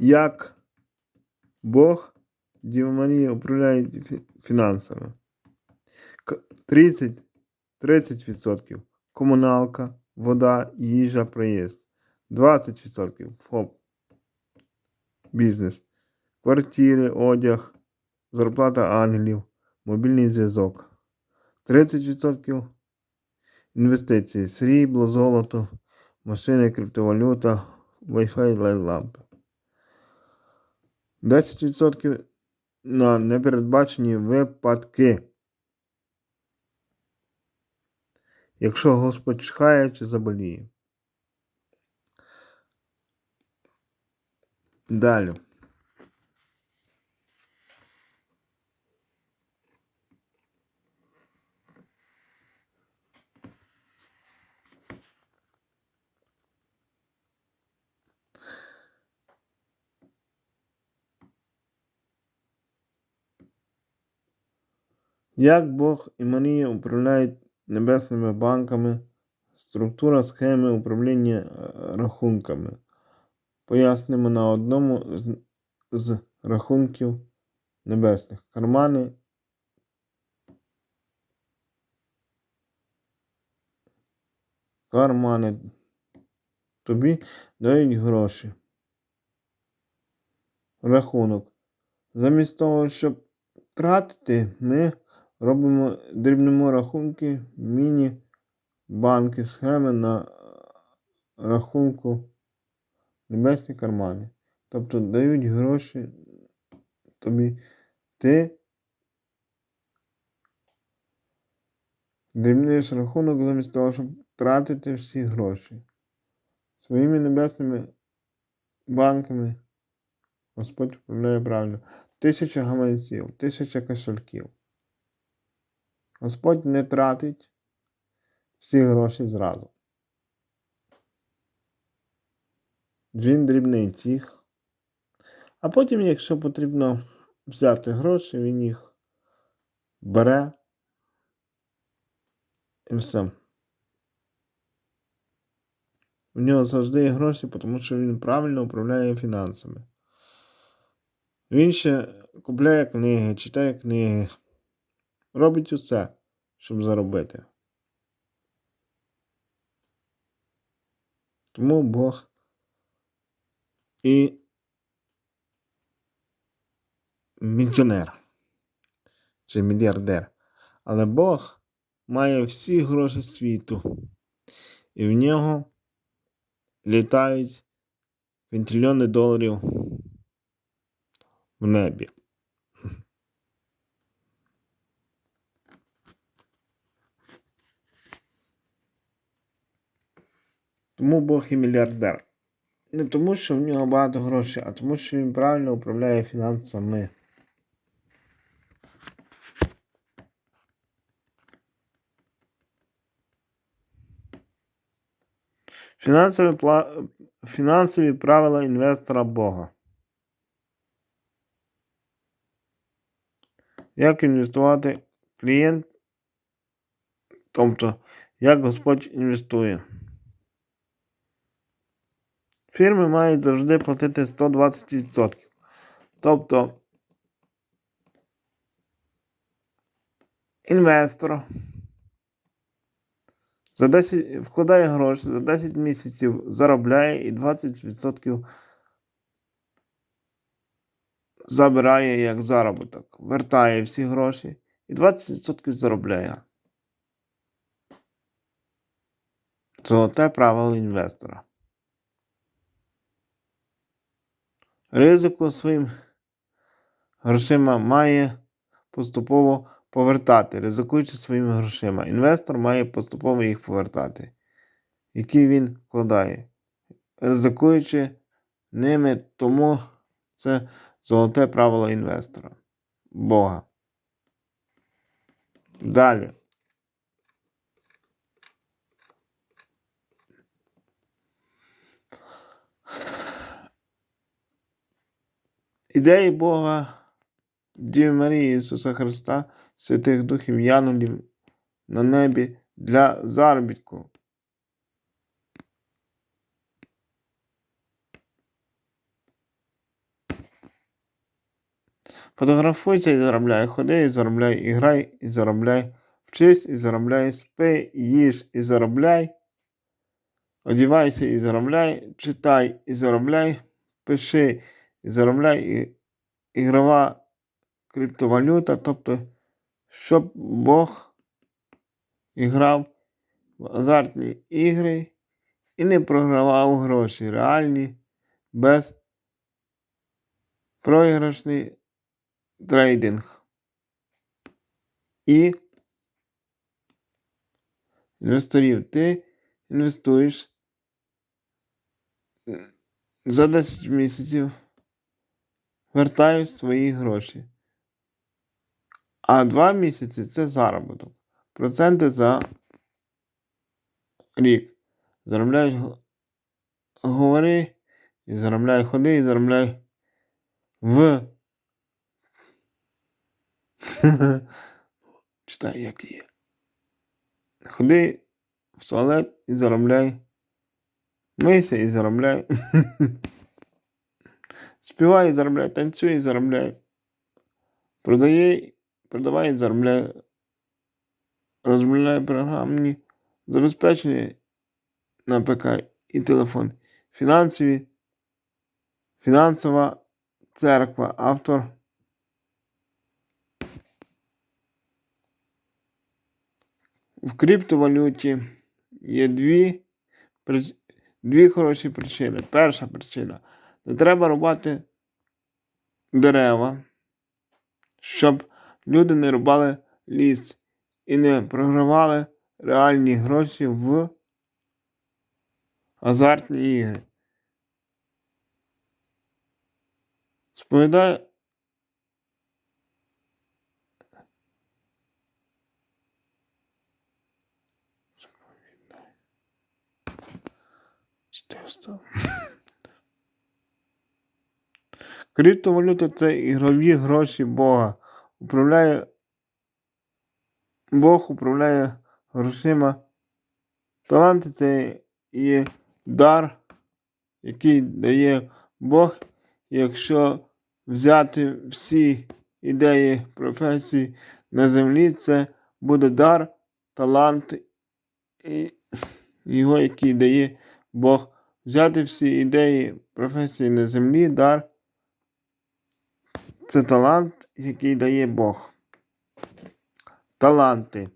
як Бог Діва Марія управляє фінансами. К- 30, 30% комуналка, вода, їжа, проїзд. 20% ФОП. Бізнес. Квартири, одяг, зарплата ангелів, мобільний зв'язок. 30% інвестиції, срібло, золото, машини, криптовалюта, Wi-Fi, лампи. 10% на непередбачені випадки. Якщо Господь чхає чи заболіє. Далі. Як Бог і Марія управляють небесними банками, структура схеми управління е, рахунками. Пояснимо на одному з- рахунків небесних. Кармани кармани тобі дають гроші. Рахунок. Замість того, щоб тратити, ми робимо дрібнемо рахунки, міні-банки, схеми на рахунку небесні кармани. Тобто дають гроші тобі. Ти дрібниш рахунок замість того, щоб тратити всі гроші. Своїми небесними банками Господь управляє правильно. Тисяча гаманців, тисяча кошельків. Господь не тратить всі гроші зразу. Він дрібнить їх. А потім, якщо потрібно взяти гроші, він їх бере і все. У нього завжди є гроші, тому що він правильно управляє фінансами. Він ще купляє книги, читає книги, робить усе, щоб заробити. Тому Бог і мільйонер чи мільярдер. Але Бог має всі гроші світу, і в нього літають квінтильйони доларів в небі. Тому Бог і мільярдер. Не тому, що в нього багато грошей, а тому, що він правильно управляє фінансами. Фінансові, пла... Фінансові правила інвестора Бога. Як інвестувати клієнт, тобто як Господь інвестує. Фірми мають завжди платити 120%. Тобто інвестор за 10, вкладає гроші, за 10 місяців заробляє і 20% забирає як заробіток. Вертає всі гроші і 20% заробляє. Золоте правило інвестора. Ризику своїм грошима має поступово повертати, ризикуючи своїми грошима. Інвестор має поступово їх повертати, які він вкладає, ризикуючи ними, тому це золоте правило інвестора. Бога. Далі. Ідеї Бога, Діви Марії Ісуса Христа, Святих Духів Янулів на небі для заробітку. Фотографуйся і заробляй, ходи і заробляй, і грай і заробляй, вчись і заробляй, спи, їж і заробляй, одівайся і заробляй, читай і заробляй, пиши і заробляй, і ігрова криптовалюта, тобто, щоб Бог іграв в азартні ігри і не програвав гроші реальні без програшний трейдинг. І інвесторів ти інвестуєш е, за 10 місяців вертаєш свої гроші. А 2 місяці це заробіток. Проценти за рік. Заробляєш, говори, і заробляй, ходи, і заробляй в. Читай, як є. Ходи в туалет і заробляй. Мийся і заробляй. Співай і заробляй, танцюй і заробляй. Продає, продавай і заробляй. Розробляй програмні забезпечення на ПК і телефон. Фінансові, фінансова церква, автор. В криптовалюті є дві, дві хороші причини. Перша причина. Не треба рубати дерева, щоб люди не рубали ліс і не програвали реальні гроші в азартні ігри. Сповідає. Що я став? Криптовалюта це ігрові гроші Бога. Управляє Бог управляє грошима. Таланти це є дар, який дає Бог. Якщо взяти всі ідеї професії на землі, це буде дар, талант і його, який дає Бог. Взяти всі ідеї професії на землі, дар. Це талант, який дає Бог. Таланти.